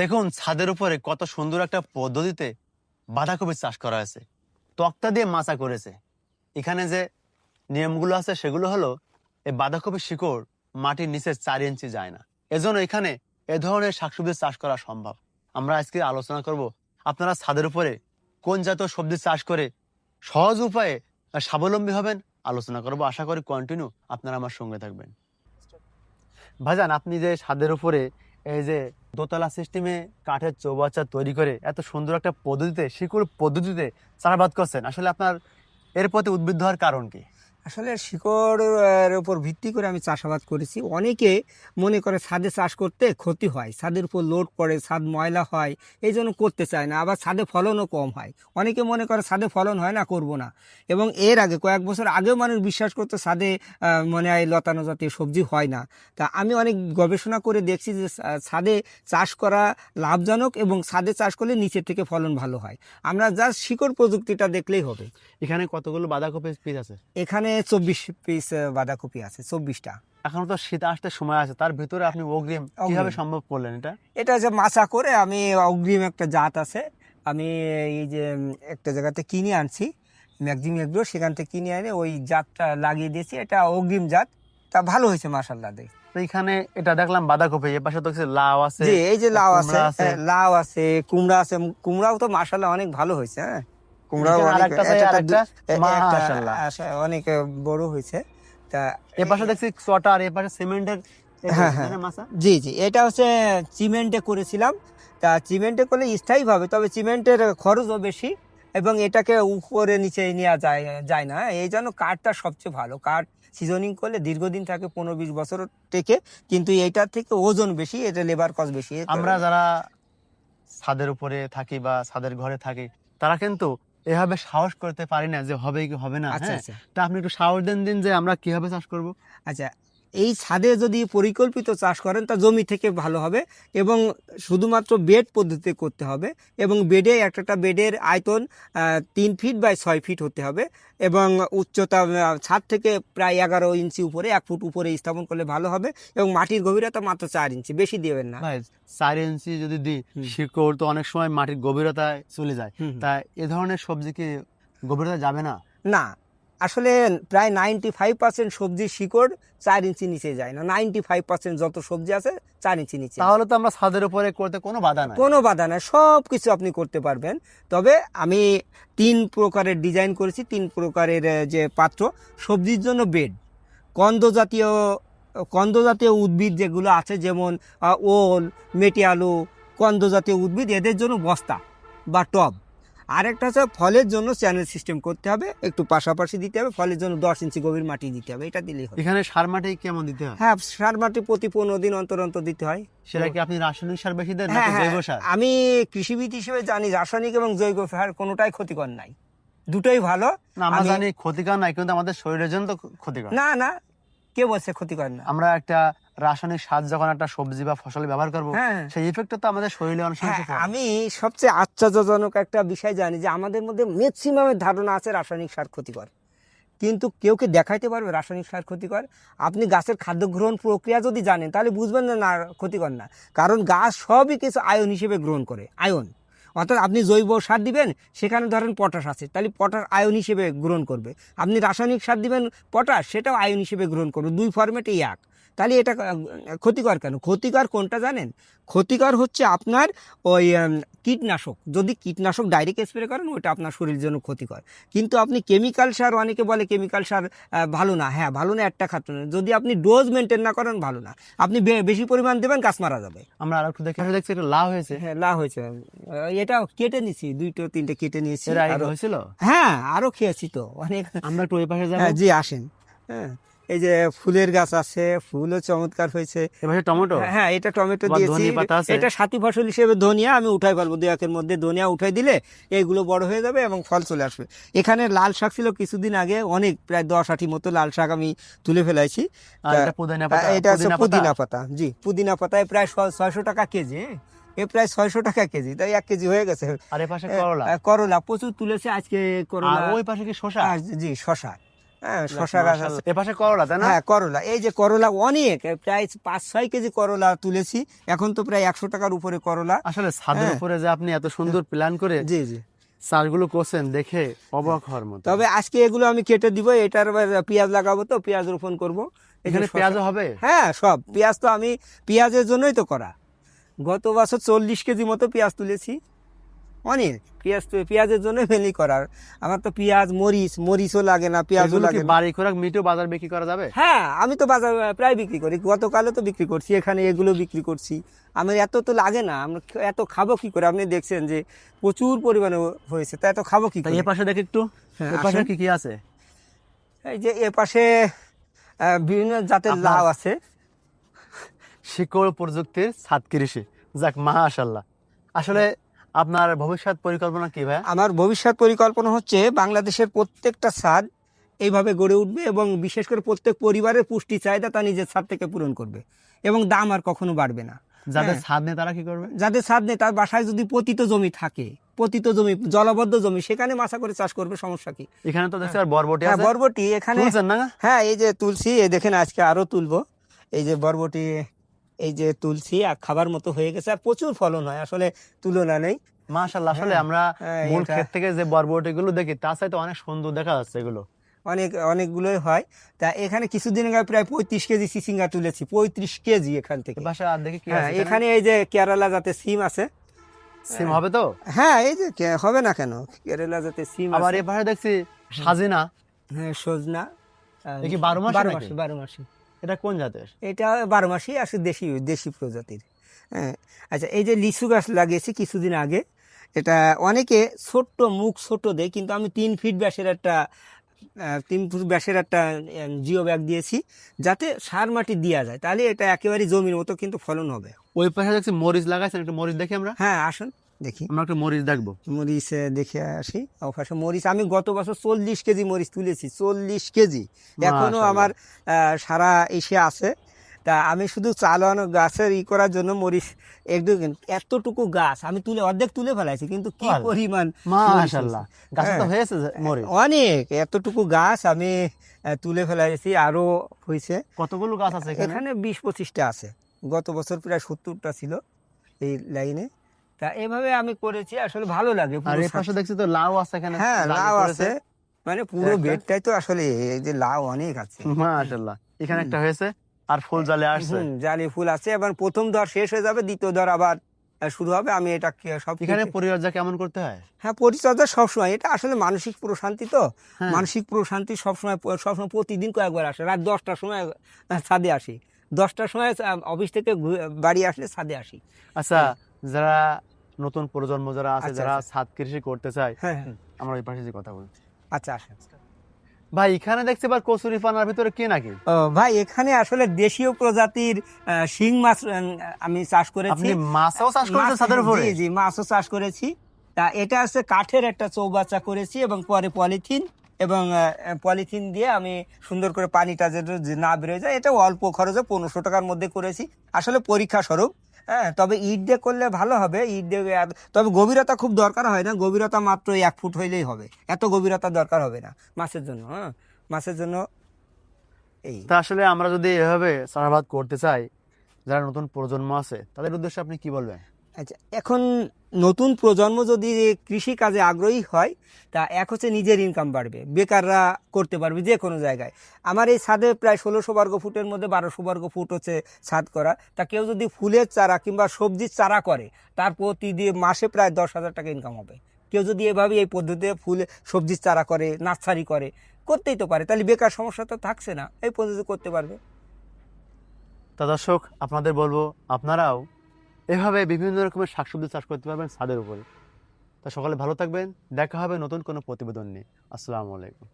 দেখুন, ছাদের উপরে কত সুন্দর একটা পদ্ধতিতে বাঁধাকপি চাষ করা হয়েছে। তক্তা দিয়ে মাচা করেছে। এখানে যে নিয়মগুলো আছে, সেগুলো হলো, এই বাঁধাকপির শিকড় মাটির নিচে চার ইঞ্চি যায় না। এজন্য এখানে এ ধরনের শাকসবজি চাষ করা সম্ভব। আমরা আজকে আলোচনা করব, আপনারা ছাদের উপরে কোন জাতীয় সবজি চাষ করে সহজ উপায়ে স্বাবলম্বী হবেন, আলোচনা করব। আশা করি কন্টিনিউ আপনারা আমার সঙ্গে থাকবেন। ভাইজান, আপনি যে ছাদের উপরে এই যে দোতলা সিস্টেমে কাঠের চৌবাচ্চা তৈরি করে এত সুন্দর একটা পদ্ধতিতে শিকড় পদ্ধতিতে চারাবাদ করছেন। আসলে আপনার এর প্রতি উদ্বুদ্ধ হওয়ার কারণ কি? আসলে শিকড়ের উপর ভিত্তি করে আমি চাষাবাদ করেছি। অনেকে মনে করে ছাদে চাষ করতে ক্ষতি হয় ছাদের উপর লোড পড়ে ছাদ ময়লা হয় এই জন্য করতে চায় না আবার ছাদে ফলনও কম হয়। অনেকে মনে করে ছাদে ফলন হয় না করব না। এবং এর আগে কয়েক বছর আগেও মানুষ বিশ্বাস করতো ছাদে মনে হয় লতানো জাতীয় সবজি হয় না। তা আমি অনেক গবেষণা করে দেখছি যে ছাদে চাষ করা লাভজনক এবং ছাদে চাষ করলে নিচের থেকে ফলন ভালো হয়। আমরা জাস্ট শিকড় প্রযুক্তিটা দেখলেই হবে। এখানে কতগুলো বাঁধাকপি পিস আছে? এখানে চব্বিশ পিস বাঁধাকপি আছে চব্বিশটা। এখনও তো শীত আসতে সময় আছে তার ভিতরে আপনি অগ্রিম কীভাবে সম্ভব করলেন এটা? এটা যে মাচা করে আমি অগ্রিম একটা জাত আছে আমি এই যে একটা জায়গাতে কিনে আনছি ম্যাক্সিম এগ্রো সেখান থেকে কিনে এনে ওই জাতটা লাগিয়ে দিয়েছি এটা অগ্রিম জাত তা ভালো হয়েছে মাসাল্লাহ দেখ তো এখানে এটা দেখলাম বাঁধাকপি এর পাশে তো লাউ আছে এই যে লাউ আছে। হ্যাঁ, লাউ আছে কুমড়া আছে কুমড়াও তো মাসাল্লাহ অনেক ভালো হয়েছে হ্যাঁ। কুমড়াও অনেক আরেকটা আছে, আরেকটা, মাশাআল্লাহ। অনেক বড় হয়েছে। তা এ পাশে দেখছি চটা আর পাশে সিমেন্টের হ্যাঁ, হ্যাঁ। জি জি এটা হচ্ছে সিমেন্টে করেছিলাম। তা সিমেন্টে করলে স্থায়ীভাবে তবে সিমেন্টের খরচও বেশি এবং এটাকে উপরে নিচে নেওয়া যায় যায় না। এই জন্য কাঠটা সবচেয়ে ভালো। কাঠ সিজনিং করলে দীর্ঘদিন থাকে পনেরো বিশ বছর টেকে কিন্তু এইটার থেকে ওজন বেশি এটা লেবার কস্ট বেশি। আমরা যারা ছাদের উপরে থাকি বা ছাদের ঘরে থাকি তারা কিন্তু এভাবে সাহস করতে পারি না যে হবে কি হবে না আচ্ছা হ্যাঁ? আচ্ছা তা আপনি একটু সাহস দেন দিন যে আমরা কীভাবে চাষ করব আচ্ছা এই ছাদে যদি পরিকল্পিত চাষ করেন তা জমি থেকে ভালো হবে এবং শুধুমাত্র বেড পদ্ধতিতে করতে হবে এবং বেডে একটা একটা বেডের আয়তন তিন ফিট বাই ছয় ফিট হতে হবে এবং উচ্চতা ছাদ থেকে প্রায় এগারো ইঞ্চি উপরে এক ফুট উপরে স্থাপন করলে ভালো হবে এবং মাটির গভীরতা মাত্র চার ইঞ্চি বেশি দেবেন না চার ইঞ্চি যদি দিই। শিকড় তো অনেক সময় মাটির গভীরতায় চলে যায় হুম। তা এ ধরনের সবজি কি গভীরতা যাবে না না আসলে প্রায় নাইনটি ফাইভ পার্সেন্ট সবজির শিকড় চার ইঞ্চি নিচে যায় না। নাইনটি ফাইভ পার্সেন্ট যত সবজি আছে চার ইঞ্চি নিচে তাহলে তো আমরা ছাদের উপরে করতে কোনো বাধা নাই। কোনো বাধা নাই সব কিছু আপনি করতে পারবেন। তবে আমি তিন প্রকারের ডিজাইন করেছি তিন প্রকারের যে পাত্র সবজির জন্য বেড কন্দ জাতীয় কন্দ জাতীয় উদ্ভিদ যেগুলো আছে যেমন ওল মেটি আলু কন্দ জাতীয় উদ্ভিদ এদের জন্য বস্তা বা টব। আরেকটা হচ্ছে ফলের জন্য চ্যানেল সিস্টেম করতে হবে একটু পাশাপাশি দিতে হবে ফলের জন্য দশ ইঞ্চি গভীর মাটি দিতে হবে এটা দিলেই হবে। এখানে সার মাটি কেমন দিতে হয়? হ্যাঁ সার মাটি প্রতি পনেরো দিন অন্তর অন্তর দিতে হয়। সেটা কি আপনি রাসায়নিক সার বেশি দেন হ্যাঁ হ্যাঁ জৈব সার? আমি কৃষিবিদ হিসেবে জানি রাসায়নিক এবং জৈব সার কোনোটাই ক্ষতিকর নাই। দুটোই ভালো। আমরা আমি- জানি ক্ষতিকর নাই কিন্তু আমাদের শরীরের জন্য তো ক্ষতিকর। না না কে বলছে ক্ষতিকর না। আমরা একটা রাসায়নিক সার যখন একটা সবজি বা ফসলে ব্যবহার করব হ্যাঁ। সেই ইফেক্টটা তো আমাদের শরীরে অনেক হ্যাঁ। আমি সবচেয়ে আশ্চর্যজনক একটা বিষয় জানি যে আমাদের মধ্যে ম্যাক্সিমামের ধারণা আছে রাসায়নিক সার ক্ষতিকর। কিন্তু কেউ কি দেখাইতে পারবে রাসায়নিক সার ক্ষতিকর? আপনি গাছের খাদ্য গ্রহণ প্রক্রিয়া যদি জানেন তাহলে বুঝবেন না না ক্ষতিকর না। কারণ গাছ সবই কিছু আয়ন হিসেবে গ্রহণ করে আয়ন। অর্থাৎ আপনি জৈব সার দিবেন সেখানে ধরেন পটাশ আছে তাহলে পটাশ আয়ন হিসেবে গ্রহণ করবে। আপনি রাসায়নিক সার দিবেন পটাশ সেটাও আয়ন হিসেবে গ্রহণ করবে। দুই ফর্মেটেই এক। তাহলে এটা ক্ষতিকর কেন? ক্ষতিকর কোনটা জানেন? ক্ষতিকর হচ্ছে আপনার ওই কীটনাশক। যদি কীটনাশক ডাইরেক্ট স্প্রে করেন ওটা আপনার শরীরের জন্য ক্ষতিকর। কিন্তু আপনি কেমিক্যাল সার অনেকে বলে কেমিক্যাল সার ভালো না। হ্যাঁ ভালো না একটা খাতে যদি আপনি ডোজ মেনটেন না করেন ভালো না। আপনি বেশি পরিমাণ দেবেন গাছ মারা যাবে। আমরা আর একটু দেখে দেখছি একটা লাভ হয়েছে। হ্যাঁ লা হয়েছে। এটা কেটে নিছি দুইটো তিনটে কেটে নিয়েছি হয়েছিল? হ্যাঁ আরও খেয়েছি তো। অনেক আমরা একটু ওই পাশে হ্যাঁ জি আসেন। হ্যাঁ। এই যে ফুলের গাছ আছে ফুলও চমৎকার হয়েছে। টমেটো? হ্যাঁ এটা টমেটো দিয়েছি। আছে। এটা সাথী ফসল হিসেবে ধনিয়া আমি উঠাই পারব দু একের মধ্যে। ধনিয়া উঠাই দিলে এইগুলো বড় হয়ে যাবে এবং ফল চলে আসবে। এখানে লাল শাক ছিল কিছুদিন আগে অনেক প্রায় দশ আটি মতো লাল শাক আমি তুলে ফেলাইছি। এটা পুদিনা পাতা? এটা হচ্ছে পুদিনা পাতা? জি। পুদিনা পাতায় প্রায় ছয়শো টাকা কেজি হ্যাঁ? এ প্রায় ছয়শো টাকা কেজি তাই এক কেজি হয়ে গেছে। আর এ পাশে করলা? করলা প্রচুর তুলেছে আজকে করলা। ওই পাশে কি আর জি শশা হ্যাঁ শশা গাছ আছে। এ পাশে করলা তাই না? হ্যাঁ করলা। এই যে করলা অনেক প্রায় পাঁচ ছয় কেজি করলা তুলেছি। এখন তো প্রায় একশো টাকার উপরে করলা। আসলে ছাদের হ্যাঁ। উপরে যে আপনি এত সুন্দর প্ল্যান করে জি জি। চাষগুলো করছেন দেখে অবাক হওয়ার মতো। তবে আজকে এগুলো আমি কেটে দিব এটার পেঁয়াজ লাগাবো তো পেঁয়াজ রোপণ করব। এখানে পেঁয়াজ হবে? হ্যাঁ সব। পেঁয়াজ তো আমি পেঁয়াজের জন্যই তো করা। গত বছর চল্লিশ কেজি মতো পেঁয়াজ তুলেছি। অনেক পেঁয়াজ তো পেঁয়াজের জন্য মেনলি করার। আমার তো পেঁয়াজ মরিচ মরিচও লাগে না পেঁয়াজও লাগে। বাড়ি খোরাক মিটেও বাজার বিক্রি করা যাবে? হ্যাঁ আমি তো বাজার প্রায় বিক্রি করি। গতকালও তো বিক্রি করছি এখানে এগুলো বিক্রি করছি। আমার এত তো লাগে না আমরা এত খাব কি করে? আপনি দেখছেন যে প্রচুর পরিমাণে হয়েছে তা এত খাব কি করে? এ পাশে দেখি একটু। হ্যাঁ, এ পাশে। কি কি আছে? এই যে এ পাশে বিভিন্ন জাতের লাউ আছে। শিকড় প্রযুক্তির ছাদ কৃষি যাক মাশাল্লাহ আসলে আপনার ভবিষ্যৎ পরিকল্পনা কি ভাই আমার ভবিষ্যৎ পরিকল্পনা হচ্ছে বাংলাদেশের প্রত্যেকটা ছাদ এইভাবে গড়ে উঠবে এবং বিশেষ করে প্রত্যেক পরিবারের পুষ্টি চাহিদা তা নিজের ছাদ থেকে পূরণ করবে এবং দাম আর কখনো বাড়বে না। যাদের হ্যাঁ। ছাদ নেই তারা কি করবে? যাদের ছাদ নেই তার বাসায় যদি পতিত জমি থাকে পতিত জমি জলবদ্ধ জমি সেখানে মাছা করে চাষ করবে সমস্যা কি? এখানে তো দেখছি আর বরবটি হ্যাঁ বরবটি এখানে না? হ্যাঁ এই যে তুলসী এই দেখেন আজকে আরও তুলবো। এই যে বরবটি এই যে তুলসী আর খাবার মতো হয়ে গেছে আর প্রচুর ফলন হয় আসলে তুলনা নেই। মাশাল্লাহ আসলে হ্যাঁ, আমরা হ্যাঁ, মূল ক্ষেত থেকে যে বরবটি গুলো দেখি তার সাথে অনেক সুন্দর দেখা যাচ্ছে এগুলো। অনেক অনেকগুলোই হয়। তা এখানে কিছুদিন আগে প্রায় পঁয়ত্রিশ কেজি সিসিঙ্গা তুলেছি পঁয়ত্রিশ কেজি এখান থেকে। আর দেখি হ্যাঁ এখানে। এই যে কেরালা জাতের সিম আছে। সিম হবে তো? হ্যাঁ এই যে হবে না কেন? কেরালা জাতের সিম আবার আছে। এ পাশে দেখছি সাজিনা। হ্যাঁ সজনা। বারো মাসে বারো মাসে বারো মাসি এটা কোন জাতের? এটা বারো মাসি আসে দেশি দেশি প্রজাতির। হ্যাঁ আচ্ছা এই যে লিচু গাছ লাগিয়েছি কিছুদিন আগে এটা অনেকে ছোট্ট মুখ ছোট দেয় কিন্তু আমি তিন ফিট ব্যাসের একটা তিন ফুট ব্যাসের একটা জিও ব্যাগ দিয়েছি যাতে সার মাটি দেওয়া যায়। তাহলে এটা একেবারে জমির মতো কিন্তু ফলন হবে। ওই পাশে দেখছি মরিচ লাগাইছেন একটু মরিচ দেখি আমরা। হ্যাঁ আসুন। দেখি। আমরা একটু মরিচ দেখব। মরিচ দেখে আসি। ওপাশে মরিচ। আমি গত বছর চল্লিশ কেজি মরিচ তুলেছি চল্লিশ কেজি। এখনও আমার সারা এসে আছে। তা আমি শুধু চালানো গাছের ই করার জন্য মরিচ একটু এতটুকু গাছ আমি তুলে অর্ধেক তুলে ফেলাইছি কিন্তু কি পরিমাণ মাশাল্লাহ হয়েছে। তো হ্যাঁ। হয়েছে মরিচ। অনেক এতটুকু গাছ আমি তুলে ফেলাইছি আরও হয়েছে। কতগুলো গাছ আছে এখানে বিশ পঁচিশটা আছে। গত বছর প্রায় সত্তরটা ছিল এই লাইনে। তা এভাবে আমি করেছি আসলে ভালো লাগে আর পুরো এই পাশে দেখছি তো লাউ আছে এখানে হ্যাঁ লাউ আছে। মানে পুরো। বেডটাই তো আসলে এই যে লাউ অনেক আছে। মাশাল্লাহ এখানে একটা হয়েছে আর ফুল জালে আসছে। জালি ফুল আছে এবার প্রথম দর শেষ হয়ে যাবে দ্বিতীয় দর আবার শুরু হবে আমি এটা সব এখানে পরিচর্যা কেমন করতে হয়? হ্যাঁ পরিচর্যা সবসময় এটা আসলে মানসিক প্রশান্তি তো। হ্যাঁ। মানসিক প্রশান্তি সবসময় সবসময় প্রতিদিন কয়েকবার আসে রাত দশটার সময় ছাদে আসি। দশটার সময় অফিস থেকে বাড়ি আসলে ছাদে আসি। আচ্ছা যারা নতুন প্রজন্ম যারা আছে আচ্ছা, যারা আচ্ছা। ছাদ কৃষি করতে চায় হ্যাঁ হ্যাঁ। আমরা ওই পাশে যে কথা বলি আচ্ছা আসেন। ভাই এখানে দেখছি এবার কচুরি পানার ভিতরে কি নাকি? ভাই এখানে আসলে দেশীয় প্রজাতির শিং মাছ আমি চাষ করেছি। আপনি মাছও চাষ করেছেন ছাদের উপরে? জি জি মাছও চাষ করেছি। তা এটা হচ্ছে কাঠের একটা চৌবাচ্চা করেছি এবং পরে পলিথিন এবং পলিথিন দিয়ে আমি সুন্দর করে পানিটা যেন যে না বেরোয় যায় এটা অল্প খরচে পনেরোশো টাকার মধ্যে করেছি। আসলে পরীক্ষা স্বরূপ। হ্যাঁ তবে ইট দিয়ে করলে ভালো হবে, ইট দিয়ে তবে গভীরতা খুব দরকার হয় না, গভীরতা মাত্র এক ফুট হইলেই হবে। এত গভীরতা দরকার হবে না, মাছের জন্য হ্যাঁ মাছের জন্য এই। তা আসলে আমরা যদি এভাবে চাষাবাদ করতে চাই, যারা নতুন প্রজন্ম আছে, তাদের উদ্দেশ্যে আপনি কি বলবেন? আচ্ছা এখন নতুন প্রজন্ম যদি কৃষি কাজে আগ্রহী হয়, তা এক হচ্ছে নিজের ইনকাম বাড়বে, বেকাররা করতে পারবে যে কোনো জায়গায়। আমার এই ছাদে প্রায় ষোলোশো বর্গ ফুটের মধ্যে বারোশো বর্গ ফুট হচ্ছে ছাদ করা। তা কেউ যদি ফুলের চারা কিংবা সবজির চারা করে, তার প্রতিদিন মাসে প্রায় দশ হাজার টাকা ইনকাম হবে। কেউ যদি এভাবে এই পদ্ধতিতে ফুল, সবজির চারা করে, নার্সারি করে, করতেই তো পারে। তাহলে বেকার সমস্যা তো থাকছে না, এই পদ্ধতি করতে পারবে। তা দর্শক, আপনাদের বলব, আপনারাও এভাবে বিভিন্ন রকমের শাকসবজি চাষ করতে পারবেন ছাদের উপরে। তা সকালে ভালো থাকবেন। দেখা হবে নতুন কোনো প্রতিবেদন নিয়ে। আসসালামু আলাইকুম।